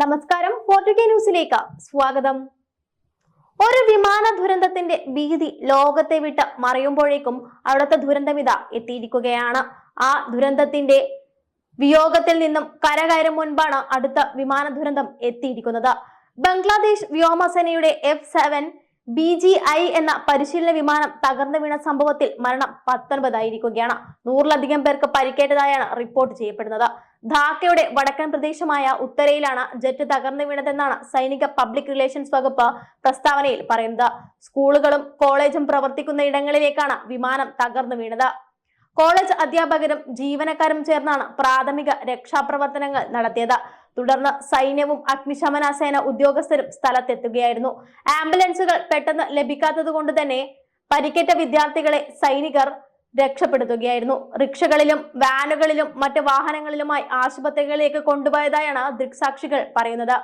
നമസ്കാരം ഫോർട്ടുഗേ ന്യൂസിലേക്ക് സ്വാഗതം. ഒരു വിമാന ദുരന്തത്തിന്റെ ഭീതി ലോകത്തെ വിട്ട് മറയുമ്പോഴേക്കും അവിടുത്തെ ദുരന്തമിത എത്തിയിരിക്കുകയാണ്. ആ ദുരന്തത്തിന്റെ വിയോഗത്തിൽ നിന്നും കരകയറും മുൻപാണ് അടുത്ത വിമാന ദുരന്തം എത്തിയിരിക്കുന്നത്. ബംഗ്ലാദേശ് വ്യോമസേനയുടെ F seven B G I എന്ന പരിശീലന വിമാനം തകർന്നു വീണ സംഭവത്തിൽ മരണം പത്തൊൻപതായിരിക്കുകയാണ്. നൂറിലധികം പേർക്ക് പരിക്കേറ്റതായാണ് റിപ്പോർട്ട് ചെയ്യപ്പെടുന്നത്. ധാക്കയുടെ വടക്കൻ പ്രദേശമായ ഉത്തരയിലാണ് ജെറ്റ് തകർന്നു വീണതെന്നാണ് സൈനിക പബ്ലിക് റിലേഷൻസ് വകുപ്പ് പ്രസ്താവനയിൽ പറയുന്നത്. സ്കൂളുകളും കോളേജും പ്രവർത്തിക്കുന്ന ഇടങ്ങളിലേക്കാണ് വിമാനം തകർന്നു വീണത്. കോളേജ് അധ്യാപകരും ജീവനക്കാരും ചേർന്നാണ് പ്രാഥമിക രക്ഷാപ്രവർത്തനങ്ങൾ നടത്തിയത്. തുടർന്ന് സൈന്യവും അഗ്നിശമന സേന ഉദ്യോഗസ്ഥരും സ്ഥലത്തെത്തുകയായിരുന്നു. ആംബുലൻസുകൾ പെട്ടെന്ന് ലഭിക്കാത്തത് കൊണ്ട് തന്നെ പരിക്കേറ്റ വിദ്യാർത്ഥികളെ സൈനികർ രക്ഷപ്പെടുത്തുകയായിരുന്നു. റിക്ഷകളിലും വാനുകളിലും മറ്റ് വാഹനങ്ങളിലുമായി ആശുപത്രികളിലേക്ക് കൊണ്ടുപോയതായാണ് ദൃക്സാക്ഷികൾ പറയുന്നത്.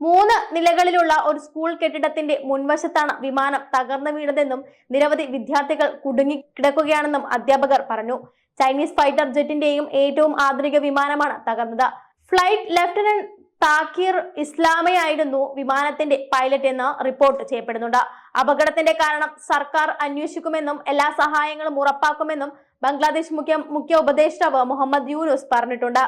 മൂന്ന് നിലകളിലുള്ള ഒരു സ്കൂൾ കെട്ടിടത്തിന്റെ മുൻവശത്താണ് വിമാനം തകർന്നു വീണതെന്നും നിരവധി വിദ്യാർത്ഥികൾ കുടുങ്ങി കിടക്കുകയാണെന്നും അധ്യാപകർ പറഞ്ഞു. ചൈനീസ് ഫൈറ്റർ ജെറ്റിന്റെയും ഏറ്റവും ആധുനിക വിമാനമാണ് തകർന്നത്. ഫ്ലൈറ്റ് ലഫ്റ്റനന്റ് താക്കീർ ഇസ്ലാമയായിരുന്നു വിമാനത്തിന്റെ പൈലറ്റ് എന്ന് റിപ്പോർട്ട് ചെയ്യപ്പെടുന്നുണ്ട്. അപകടത്തിന്റെ കാരണം സർക്കാർ അന്വേഷിക്കുമെന്നും എല്ലാ സഹായങ്ങളും ഉറപ്പാക്കുമെന്നും ബംഗ്ലാദേശ് മുഖ്യ മുഖ്യ ഉപദേഷ്ടാവ് മുഹമ്മദ് യൂനുസ് പറഞ്ഞിട്ടുണ്ട്.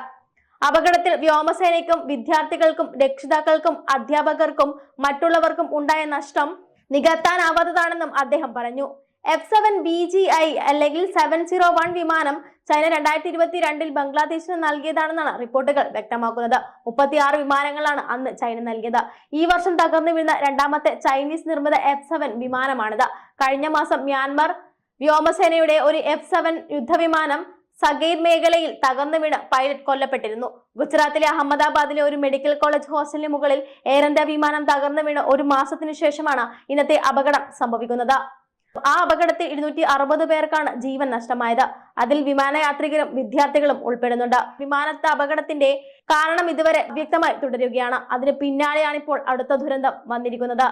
അപകടത്തിൽ വ്യോമസേനയ്ക്കും വിദ്യാർത്ഥികൾക്കും രക്ഷിതാക്കൾക്കും അധ്യാപകർക്കും മറ്റുള്ളവർക്കും ഉണ്ടായ നഷ്ടം നികത്താനാവാത്തതാണെന്നും അദ്ദേഹം പറഞ്ഞു. F seven B G I അല്ലെങ്കിൽ സെവൻ സീറോ വൺ വിമാനം ചൈന രണ്ടായിരത്തി ഇരുപത്തി രണ്ടിൽ ബംഗ്ലാദേശിന് നൽകിയതാണെന്നാണ് റിപ്പോർട്ടുകൾ വ്യക്തമാക്കുന്നത്. മുപ്പത്തിയാറ് വിമാനങ്ങളാണ് അന്ന് ചൈന നൽകിയത്. ഈ വർഷം തകർന്നു വീഴുന്ന രണ്ടാമത്തെ ചൈനീസ് നിർമ്മിത എഫ് സെവൻ വിമാനമാണിത്. കഴിഞ്ഞ മാസം മ്യാൻമർ വ്യോമസേനയുടെ ഒരു എഫ് സെവൻ യുദ്ധവിമാനം സഗൈർ മേഖലയിൽ തകർന്നു വീണ് പൈലറ്റ് കൊല്ലപ്പെട്ടിരുന്നു. ഗുജറാത്തിലെ അഹമ്മദാബാദിലെ ഒരു മെഡിക്കൽ കോളേജ് ഹോസ്റ്റലിന് മുകളിൽ എയർ ഇന്ത്യ വിമാനം തകർന്നു വീണ് ഒരു മാസത്തിനു ശേഷമാണ് ഇന്നത്തെ അപകടം സംഭവിക്കുന്നത്. ആ അപകടത്തിൽ ഇരുന്നൂറ്റി അറുപത് പേർക്കാണ് ജീവൻ നഷ്ടമായത്. അതിൽ വിമാനയാത്രികരും വിദ്യാർത്ഥികളും ഉൾപ്പെടുന്നുണ്ട്. വിമാനത്തെ അപകടത്തിന്റെ കാരണം ഇതുവരെ വ്യക്തമായി തുടരുകയാണ്. അതിന് പിന്നാലെയാണ് ഇപ്പോൾ അടുത്ത ദുരന്തം വന്നിരിക്കുന്നത്.